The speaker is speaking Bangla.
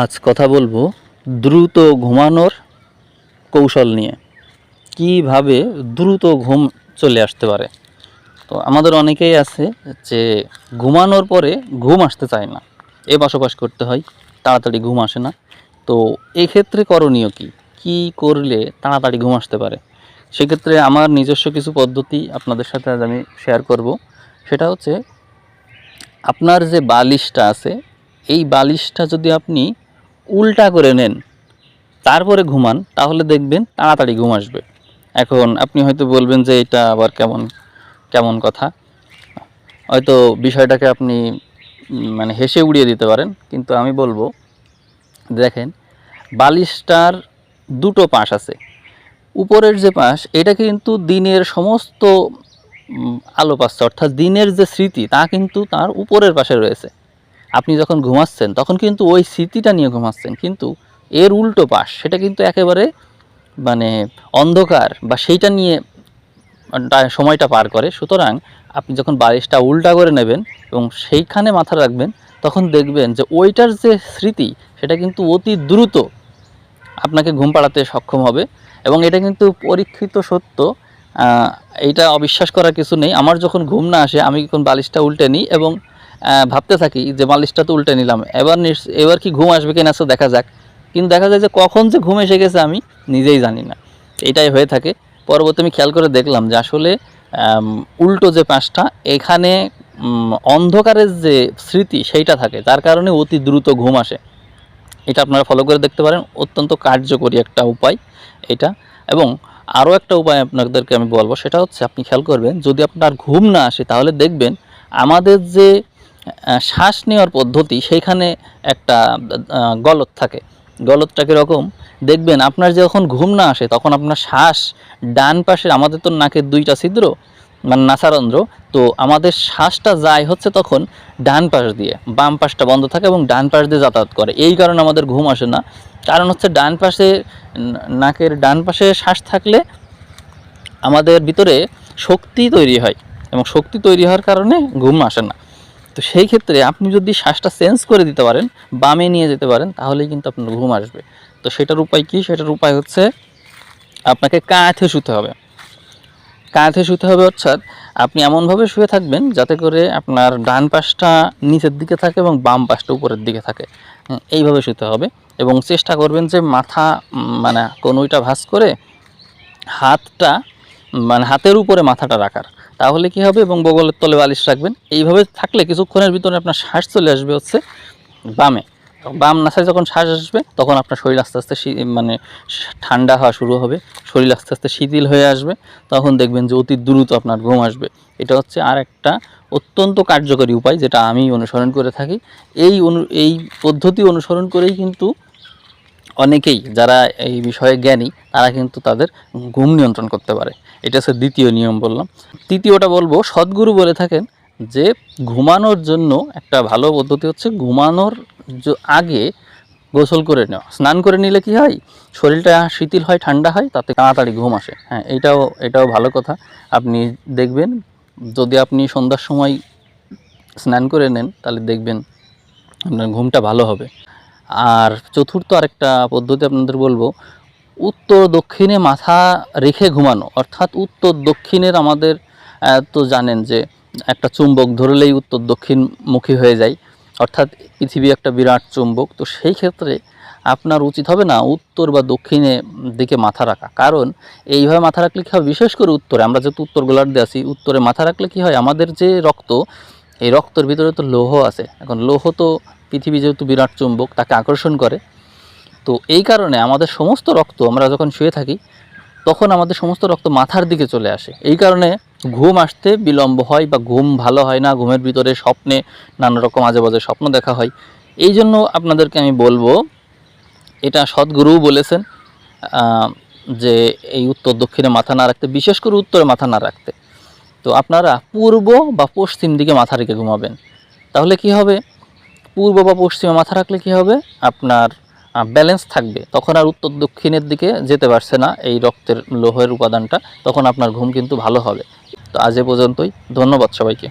আজ কথা বলব দ্রুত ঘুমানোর কৌশল নিয়ে। কীভাবে দ্রুত ঘুম চলে আসতে পারে? তো আমাদের অনেকেই আছে যে ঘুমানোর পরে ঘুম আসতে চায় না। এ বসবাস করতে হয়, তাড়াতাড়ি ঘুম আসে না। তো এক্ষেত্রে করণীয় কি? কি করলে তাড়াতাড়ি ঘুম আসতে পারে? সেক্ষেত্রে আমার নিজস্ব কিছু পদ্ধতি আপনাদের সাথে আজ আমি শেয়ার করব। সেটা হচ্ছে, আপনার যে বালিশটা আছে, এই বালিশটা যদি আপনি উল্টা করে নেন, তারপরে ঘুমান, তাহলে দেখবেন তাড়াতাড়ি ঘুম আসবে। এখন আপনি হয়তো বলবেন যে এটা আবার কেমন কেমন কথা। হয়তো বিষয়টাকে আপনি মানে হেসে উড়িয়ে দিতে পারেন, কিন্তু আমি বলব, দেখেন, বালিশটার দুটো পাশ আছে। উপরের যে পাশ, এটা কিন্তু দিনের সমস্ত আলো পাচ্ছে, অর্থাৎ দিনের যে স্মৃতি, তা কিন্তু তার উপরের পাশে রয়েছে। আপনি যখন ঘুমাচ্ছেন, তখন কিন্তু ওই স্মৃতিটা নিয়ে ঘুমাচ্ছেন। কিন্তু এর উল্টো পাশ, সেটা কিন্তু একেবারে মানে অন্ধকার বা সেইটা নিয়ে সময়টা পার করে। সুতরাং আপনি যখন বালিশটা উল্টা করে নেবেন এবং সেইখানে মাথা রাখবেন, তখন দেখবেন যে ওইটার যে স্মৃতি, সেটা কিন্তু অতি দ্রুত আপনাকে ঘুম পাড়াতে সক্ষম হবে। এবং এটা কিন্তু পরীক্ষিত সত্য এইটা অবিশ্বাস করার কিছু নেই। আমার যখন ঘুম না আসে, আমি যখন বালিশটা উল্টে নিই এবং ভাবতে থাকি যে বালিশটা তো উল্টে নিলাম। এবার এবার কি ঘুম আসবে কিনা সে দেখা যাক। কিন্তু দেখা যায় যে কখন যে ঘুম এসে গেছে আমি নিজেই জানি না। এটাই হয়ে থাকে। পরবর্তী আমি খেয়াল করে দেখলাম যে আসলে উল্টো যে পাঁচটা এখানে অন্ধকারের যে স্মৃতি সেইটা থাকে। যার কারণে অতি দ্রুত ঘুম আসে। এটা আপনারা ফলো করে দেখতে পারেন। অত্যন্ত কার্যকরী একটা উপায় এটা। এবং আরও একটা উপায় আপনাদেরকে আমি বলব, সেটা হচ্ছে আপনি খেয়াল করবেন, যদি আপনার ঘুম না আসে, তাহলে দেখবেন আমাদের যে শ্বাস নেওয়ার পদ্ধতি সেইখানে একটা গলত থাকে। গলতটা কীরকম? দেখবেন আপনার যখন ঘুম না আসে, তখন আপনার শ্বাস ডান পাশে আমাদের তো নাকের দুইটা ছিদ্র মানে নাসারন্ধ্র, তো আমাদের শ্বাসটা যায় হচ্ছে তখন ডান পাশ দিয়ে, বাম পাশটা বন্ধ থাকে এবং ডান পাশ দিয়ে যাতায়াত করে। এই কারণে আমাদের ঘুম আসে না। কারণ হচ্ছে ডান পাশে নাকের ডান পাশে শ্বাস থাকলে আমাদের ভিতরে শক্তি তৈরি হয় এবং শক্তি তৈরি হওয়ার কারণে ঘুম আসে না। তো সেই ক্ষেত্রে আপনি যদি শ্বাসটা চেঞ্জ করে দিতে পারেন, বামে নিয়ে যেতে পারেন, তাহলেই কিন্তু আপনার ঘুম আসবে। তো সেটার উপায় কি? সেটার উপায় হচ্ছে আপনাকে কাঁথে শুতে হবে। কাঁধে শুতে হবে অর্থাৎ আপনি এমনভাবে শুয়ে থাকবেন যাতে করে আপনার ডান পাশটা নিচের দিকে থাকে এবং বাম পাশটা উপরের দিকে থাকে। এইভাবে শুতে হবে এবং চেষ্টা করবেন যে মাথা মানে কনুইটা ভাঁজ করে হাতটা মানে হাতের উপরে মাথাটা রাখার। তাহলে কি হবে? এবং বগলের তলে বালিশ রাখবেন। এইভাবে থাকলে কিছুক্ষণের ভিতরে আপনার শ্বাস চলে আসবে হচ্ছে বামে। বাম নাসায় যখন শ্বাস আসবে, তখন আপনার শরীর আস্তে আস্তে মানে ঠান্ডা হওয়া শুরু হবে। শরীর আস্তে আস্তে শিথিল হয়ে আসবে। তখন দেখবেন যে অতি দ্রুত আপনার ঘুম আসবে। এটা হচ্ছে আর একটা অত্যন্ত কার্যকরী উপায়, যেটা আমি অনুসরণ করে থাকি। এই অনু এই পদ্ধতি অনুসরণ করেই কিন্তু অনেকেই যারা এই বিষয়ে জ্ঞানী, তারা কিন্তু তাদের ঘুম নিয়ন্ত্রণ করতে পারে। এটা হচ্ছে দ্বিতীয় নিয়ম বললাম। তৃতীয়টা বলব, সদ্গুরু বলে থাকেন যে ঘুমানোর জন্য একটা ভালো পদ্ধতি হচ্ছে ঘুমানোর আগে গোসল করে নেওয়া। স্নান করে নিলে কি হয়? শরীরটা শিথিল হয়, ঠান্ডা হয়, তাতে তাড়াতাড়ি ঘুম আসে। হ্যাঁ এটাও এটাও ভালো কথা। আপনি দেখবেন, যদি আপনি সন্ধ্যার সময় স্নান করে নেন, তাহলে দেখবেন আপনার ঘুমটা ভালো হবে। আর চতুর্থ আরেকটা পদ্ধতি আপনাদের বলব, উত্তর দক্ষিণে মাথা রেখে ঘুমানো, অর্থাৎ উত্তর দক্ষিণের আমাদের তো জানেন যে একটা চুম্বক ধরলেই উত্তর দক্ষিণমুখী হয়ে যায়, অর্থাৎ পৃথিবী একটা বিরাট চুম্বক, তো সেই ক্ষেত্রে আপনার উচিত হবে না উত্তর বা দক্ষিণে দিকে মাথা রাখা। কারণ এইভাবে মাথা রাখলে কী হয় বিশেষ করে উত্তরে, আমরা যেহেতু উত্তর গোলার্ধে আছি, উত্তরে মাথা রাখলে কী হয়? আমাদের যে রক্ত, এই রক্তর ভিতরে তো লৌহ আছে। এখন লৌহ তো পৃথিবী যেহেতু বিরাট চুম্বক, তাকে আকর্ষণ করে। তো এই কারণে আমাদের সমস্ত রক্ত, আমরা যখন শুয়ে থাকি, তখন আমাদের সমস্ত রক্ত মাথার দিকে চলে আসে। এই কারণে ঘুম আসতে বিলম্ব হয় বা ঘুম ভালো হয় না, ঘুমের ভিতরে স্বপ্নে নানা রকম আজে বাজে স্বপ্ন দেখা হয়। এই জন্য আপনাদেরকে আমি বলব, এটা সদ্গুরুও বলেছেন যে এই উত্তর দক্ষিণে মাথা না রাখতে, বিশেষ করে উত্তরে মাথা না রাখতে। তো আপনারা পূর্ব বা পশ্চিম দিকে মাথা রেখে ঘুমাবেন। তাহলে কি হবে? পূর্ব বা পশ্চিমে মাথা রাখলে কি হবে? আপনার ব্যালেন্স থাকবে। তখন আর উত্তর দক্ষিণের দিকে যেতে পারছে না এই রক্তের লোহের উপাদানটা। তখন আপনার ঘুম কিন্তু ভালো হবে। তো আজ এ পর্যন্তই। ধন্যবাদ সবাইকে।